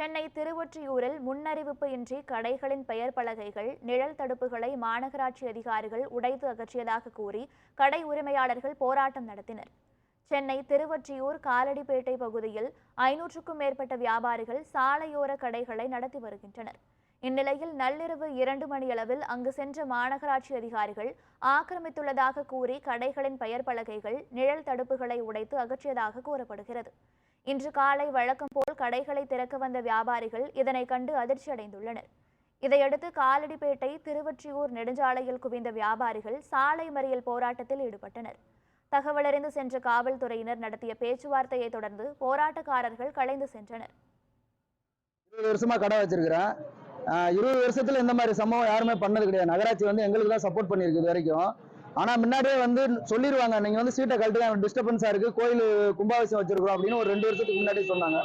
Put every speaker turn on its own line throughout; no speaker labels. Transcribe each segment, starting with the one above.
சென்னை திருவொற்றியூரில் முன்னறிவிப்பு இன்றி கடைகளின் பெயர் பலகைகள் நிழல் தடுப்புகளை மாநகராட்சி அதிகாரிகள் உடைத்து அகற்றியதாக கூறி கடை உரிமையாளர்கள் போராட்டம் நடத்தினர். சென்னை திருவொற்றியூர் காலடிப்பேட்டை பகுதியில் ஐநூற்றுக்கும் மேற்பட்ட வியாபாரிகள் சாலையோர கடைகளை நடத்தி வருகின்றனர். இந்நிலையில் நள்ளிரவு இரண்டு மணியளவில் அங்கு சென்ற மாநகராட்சி அதிகாரிகள் ஆக்கிரமித்துள்ளதாக கூறி கடைகளின் பெயர் பலகைகள் நிழல் தடுப்புகளை உடைத்து அகற்றியதாக கூறப்படுகிறது. இன்று காலை வழக்கம் போல் கடைகளை திறக்க வந்த வியாபாரிகள் இதனை கண்டு அதிர்ச்சி அடைந்துள்ளனர் இதையடுத்து காலடிப்பேட்டை திருவொற்றியூர் நெடுஞ்சாலையில் குவிந்த வியாபாரிகள் சாலை மறியல் போராட்டத்தில் ஈடுபட்டனர். தகவலறிந்து சென்ற காவல்துறையினர் நடத்திய பேச்சுவார்த்தையை தொடர்ந்து போராட்டக்காரர்கள் கலைந்து சென்றனர்.
இருபது வருஷமா கடை வச்சிருக்கிறேன். இருபது வருஷத்துல இந்த மாதிரி சம்பவம் யாருமே பண்ணது கிடையாது. நகராட்சி வந்து எங்களுக்கு தான் சப்போர்ட் பண்ணியிருக்கு இது வரைக்கும். ஆனா முன்னாடியே வந்து சொல்லிடுவாங்க நீங்க வந்து சீட்டை கழட்டு டிஸ்டர்பன்ஸா இருக்கு கோயில் கும்பாபிஷேகம் வச்சிருக்கோம் அப்படின்னு ஒரு ரெண்டு வருஷத்துக்கு முன்னாடி சொன்னாங்க.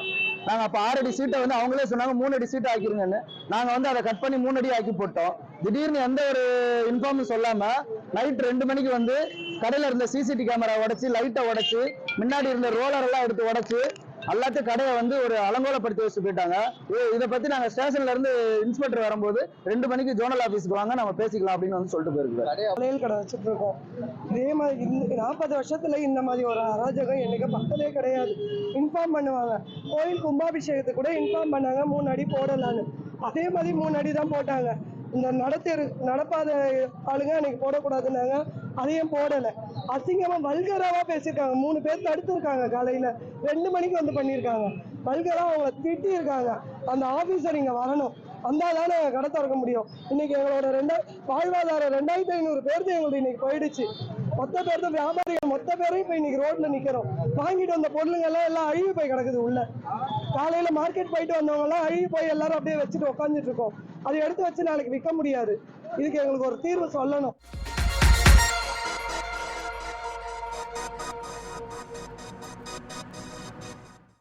நாங்க அப்ப ஆறு அடி சீட்டை வந்து அவங்களே சொன்னாங்க மூணு அடி சீட்டை ஆக்கிருங்கன்னு. நாங்க வந்து அதை கட் பண்ணி மூணு அடி ஆக்கி போட்டோம். திடீர்னு எந்த ஒரு இன்ஃபார்மும் சொல்லாம நைட் ரெண்டு மணிக்கு வந்து கடையில இருந்த சிசிடி கேமரா உடச்சு லைட்டை உடச்சு முன்னாடி இருந்த ரோலர் எல்லாம் எடுத்து உடச்சு எல்லாத்தையும் கடையை வந்து ஒரு அலங்கோலப்படுத்தி வச்சு போயிட்டாங்க. இதை பத்தி நாங்க ஸ்டேஷன்ல இருந்து இன்ஸ்பெக்டர் வரும்போது ரெண்டு மணிக்கு ஜோனல் ஆபீஸ்க்கு வாங்க நம்ம பேசிக்கலாம் அப்படின்னு வந்து சொல்லிட்டு போயிருக்காரு.
வளையல் கடை வச்சுட்டு இருக்கோம். இதே மாதிரி இந்த நாற்பது வருஷத்துல இந்த மாதிரி ஒரு அராஜகம் எனக்கு பக்கத்திலே கிடையாது. இன்ஃபார்ம் பண்ணுவாங்க. கோயில் கும்பாபிஷேகத்துக்கு கூட இன்ஃபார்ம் பண்ணாங்க. மூணு அடி போடலான்னு. அதே மாதிரி மூணு அடி தான் போட்டாங்க. இந்த நடத்தேரு நடப்பாத ஆளுங்க அன்னைக்கு போடக்கூடாதுன்னாங்க. அதையும் போடலை. அசிங்கமா வல்கராவாக பேசியிருக்காங்க. மூணு பேர் தடுத்துருக்காங்க காலையில. ரெண்டு மணிக்கு வந்து பண்ணியிருக்காங்க. வல்கராக அவங்க திட்டியிருக்காங்க. அந்த ஆஃபீஸர் இங்க வரணும். வந்தால் தானே கடை திறக்க முடியும். இன்னைக்கு எங்களோட ரெண்டா வாழ்வாதாரம் ரெண்டாயிரத்தி ஐநூறு பேருக்கு எங்களுக்கு இன்னைக்கு போயிடுச்சு. மொத்த பேர் தான் வியாபாரிகள் மொத்த பேரும் இப்போ இன்னைக்கு ரோட்ல நிக்கிறோம். வாங்கிட்டு வந்த பொருளுங்க எல்லாம் எல்லாம் அழுகி போய் கிடக்குது உள்ள. காலையில மார்க்கெட் போயிட்டு வந்தவங்க எல்லாம் அழுகி போய் எல்லாரும் அப்படியே வச்சுட்டு உட்காந்துட்டு இருக்கோம். அதை எடுத்து வச்சு நாளைக்கு விற்க முடியாது. இதுக்கு எங்களுக்கு ஒரு தீர்வு சொல்லணும்.